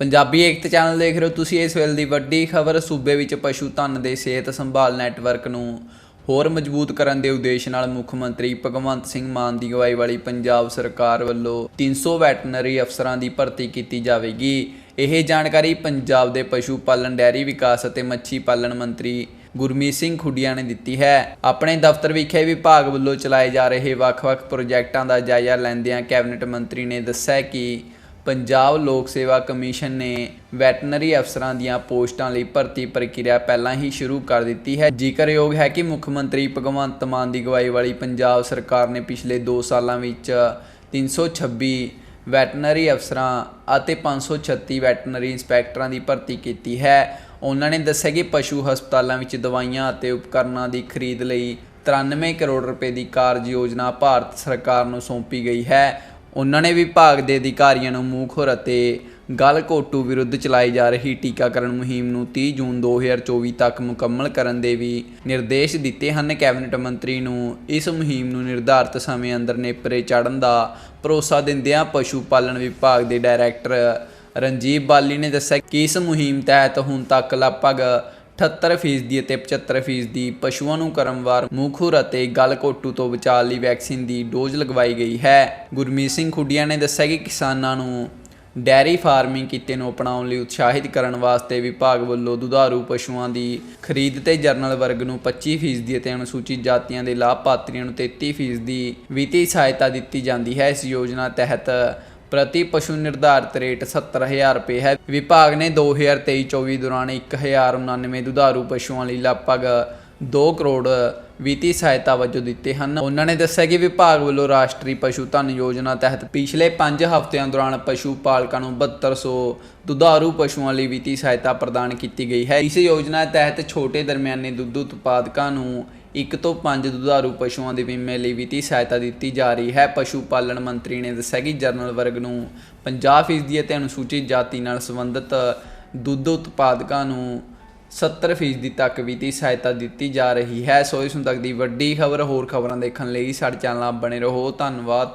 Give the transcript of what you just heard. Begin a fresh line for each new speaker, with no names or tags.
ਪੰਜਾਬੀ ਏਕਤਾ channel ਦੇਖ ਰਹੇ ਹੋ ਤੁਸੀਂ ਇਸ ਵੇਲੇ ਦੀ ਵੱਡੀ ਖਬਰ, ਸੂਬੇ ਵਿੱਚ ਪਸ਼ੂ ਧਨ ਦੇ ਸਿਹਤ ਸੰਭਾਲ ਨੈਟਵਰਕ ਨੂੰ ਹੋਰ ਮਜ਼ਬੂਤ ਕਰਨ ਦੇ ਉਦੇਸ਼ ਨਾਲ ਮੁੱਖ ਮੰਤਰੀ ਭਗਵੰਤ ਸਿੰਘ ਮਾਨ ਦੀ ਅਗਵਾਈ ਵਾਲੀ ਪੰਜਾਬ ਸਰਕਾਰ ਵੱਲੋਂ 300 ਵੈਟਰਨਰੀ ਅਫਸਰਾਂ ਦੀ ਭਰਤੀ ਕੀਤੀ ਜਾਵੇਗੀ। ਇਹ ਜਾਣਕਾਰੀ ਪੰਜਾਬ ਦੇ ਪਸ਼ੂ ਪਾਲਣ ਡੈਰੀ ਵਿਕਾਸ ਅਤੇ ਮੱਛੀ ਪਾਲਣ ਮੰਤਰੀ ਗੁਰਮੀਤ ਸਿੰਘ ਖੁੱਡੀਆਂ ਨੇ ਦਿੱਤੀ ਹੈ। ਆਪਣੇ ਦਫ਼ਤਰ ਵਿਖੇ ਵਿਭਾਗ ਵੱਲੋਂ ਚਲਾਏ ਜਾ ਰਹੇ ਵੱਖ-ਵੱਖ ਪ੍ਰੋਜੈਕਟਾਂ ਦਾ ਜਾਇਜ਼ਾ ਲੈਂਦਿਆਂ ਕੈਬਨਿਟ ਮੰਤਰੀ ਨੇ ਦੱਸਿਆ ਕਿ ਪੰਜਾਬ ਲੋਕ ਸੇਵਾ ਕਮਿਸ਼ਨ ਨੇ ਵੈਟਨਰੀ ਅਫਸਰਾਂ ਦੀਆਂ ਪੋਸਟਾਂ ਲਈ ਭਰਤੀ ਪ੍ਰਕਿਰਿਆ ਪਹਿਲਾਂ ਹੀ ਸ਼ੁਰੂ ਕਰ ਦਿੱਤੀ ਹੈ। ਜ਼ਿਕਰਯੋਗ ਹੈ ਕਿ ਮੁੱਖ ਮੰਤਰੀ ਭਗਵੰਤ ਮਾਨ ਦੀ ਅਗਵਾਈ ਵਾਲੀ ਪੰਜਾਬ ਸਰਕਾਰ ਨੇ ਪਿਛਲੇ 2 ਸਾਲਾਂ ਵਿੱਚ 326 ਵੈਟਨਰੀ ਅਫਸਰਾਂ ਅਤੇ 536 ਵੈਟਨਰੀ ਇੰਸਪੈਕਟਰਾਂ ਦੀ ਭਰਤੀ ਕੀਤੀ ਹੈ। ਉਹਨਾਂ ਨੇ ਦੱਸਿਆ ਕਿ ਪਸ਼ੂ ਹਸਪਤਾਲਾਂ ਵਿੱਚ ਦਵਾਈਆਂ ਅਤੇ ਉਪਕਰਨਾਂ ਦੀ ਖਰੀਦ ਲਈ 93 ਕਰੋੜ ਰੁਪਏ ਦੀ ਕਾਰਜ ਯੋਜਨਾ ਭਾਰਤ ਸਰਕਾਰ ਨੂੰ ਸੌਂਪੀ ਗਈ ਹੈ। ਉਹਨਾਂ ਨੇ ਵਿਭਾਗ ਦੇ ਅਧਿਕਾਰੀਆਂ ਨੂੰ ਮੂੰਹਖੋਰ ਅਤੇ ਗਲਘੋਟੂ ਵਿਰੁੱਧ ਚਲਾਈ ਜਾ ਰਹੀ ਟੀਕਾਕਰਨ ਮੁਹਿੰਮ ਨੂੰ 30 ਜੂਨ 2024 ਤੱਕ ਮੁਕੰਮਲ ਕਰਨ ਦੇ ਵੀ ਨਿਰਦੇਸ਼ ਦਿੱਤੇ ਹਨ। ਕੈਬਨਿਟ ਮੰਤਰੀ ਨੂੰ ਇਸ ਮੁਹਿੰਮ ਨੂੰ ਨਿਰਧਾਰਤ ਸਮੇਂ ਅੰਦਰ ਨੇਪਰੇ ਚਾੜਨ ਦਾ ਭਰੋਸਾ ਦਿੰਦਿਆਂ ਪਸ਼ੂ ਪਾਲਣ ਵਿਭਾਗ ਦੇ ਡਾਇਰੈਕਟਰ ਰਣਜੀਤ ਬਾਲੀ ਨੇ ਦੱਸਿਆ ਕਿ ਇਸ ਮੁਹਿੰਮ ਤਹਿਤ ਹੁਣ ਤੱਕ ਲਗਭਗ 78% ਅਤੇ 75% ਪਸ਼ੂਆਂ ਨੂੰ ਕਰਮਵਾਰ ਮੂੰਹਖੁਰ ਅਤੇ ਗਲਘੋਟੂ ਤੋਂ ਬਚਾਅ ਲਈ ਵੈਕਸੀਨ ਦੀ ਡੋਜ਼ ਲਗਵਾਈ ਗਈ ਹੈ। ਗੁਰਮੀਤ ਸਿੰਘ ਖੁੱਡੀਆਂ ਨੇ ਦੱਸਿਆ ਕਿ ਕਿਸਾਨਾਂ ਨੂੰ ਡੈਰੀ ਫਾਰਮਿੰਗ ਕਿੱਤੇ ਨੂੰ ਅਪਣਾਉਣ ਲਈ ਉਤਸ਼ਾਹਿਤ ਕਰਨ ਵਾਸਤੇ ਵਿਭਾਗ ਵੱਲੋਂ ਦੁਧਾਰੂ ਪਸ਼ੂਆਂ ਦੀ ਖਰੀਦ ਤੇ ਜਰਨਲ ਵਰਗ ਨੂੰ 25% ਅਤੇ ਅਨੁਸੂਚਿਤ ਜਾਤੀਆਂ ਦੇ ਲਾਭਪਾਤਰੀਆਂ ਨੂੰ 33% ਦੀ ਵਿੱਤੀ ਸਹਾਇਤਾ ਦਿੱਤੀ ਜਾਂਦੀ ਹੈ। ਇਸ ਯੋਜਨਾ ਤਹਿਤ ਪ੍ਰਤੀ ਪਸ਼ੂ ਨਿਰਧਾਰਿਤ ਰੇਟ 70000 ਰੁਪਏ ਹੈ। ਵਿਭਾਗ ਨੇ 2023-24 ਦੌਰਾਨ 1099 ਦੁਧਾਰੂ ਪਸ਼ੂਆਂ ਲਈ ਲਗਭਗ 2 ਕਰੋੜ ਵਿੱਤੀ ਸਹਾਇਤਾ ਵਜੋਂ ਦਿੱਤੇ ਹਨ। ਉਹਨਾਂ ਨੇ ਦੱਸਿਆ ਕਿ ਵਿਭਾਗ ਵੱਲੋਂ ਰਾਸ਼ਟਰੀ ਪਸ਼ੂ ਧਨ ਯੋਜਨਾ ਤਹਿਤ ਪਿਛਲੇ 5 ਹਫ਼ਤਿਆਂ ਦੌਰਾਨ ਪਸ਼ੂ ਪਾਲਕਾਂ ਨੂੰ 7200 ਦੁਧਾਰੂ ਪਸ਼ੂਆਂ ਲਈ ਵਿੱਤੀ ਸਹਾਇਤਾ ਪ੍ਰਦਾਨ ਕੀਤੀ ਗਈ ਹੈ। ਇਸ ਯੋਜਨਾ ਤਹਿਤ ਛੋਟੇ ਦਰਮਿਆਨੇ ਦੁੱਧ ਉਤਪਾਦਕਾਂ ਨੂੰ ਇੱਕ ਤੋਂ ਪੰਜ ਦੁਧਾਰੂ ਪਸ਼ੂਆਂ ਦੇ ਬੀਮੇ ਲਈ ਵਿੱਤੀ ਸਹਾਇਤਾ ਦਿੱਤੀ ਜਾ ਰਹੀ ਹੈ। ਪਸ਼ੂ ਪਾਲਣ ਮੰਤਰੀ ਨੇ ਦੱਸਿਆ ਕਿ ਜਨਰਲ ਵਰਗ ਨੂੰ 50% ਅਤੇ ਅਨੁਸੂਚਿਤ ਜਾਤੀ ਨਾਲ ਸੰਬੰਧਿਤ ਦੁੱਧ ਉਤਪਾਦਕਾਂ ਨੂੰ 70% ਤੱਕ ਵਿੱਤੀ ਸਹਾਇਤਾ ਦਿੱਤੀ ਜਾ ਰਹੀ ਹੈ। ਸੋ ਇਸ ਨੂੰ ਤੱਕ ਦੀ ਵੱਡੀ ਖਬਰ ਹੋਰ ਖਬਰਾਂ ਦੇਖਣ ਲਈ ਸਾਡੇ ਚੈਨਲ ਨਾਲ ਬਣੇ ਰਹੋ। ਧੰਨਵਾਦ।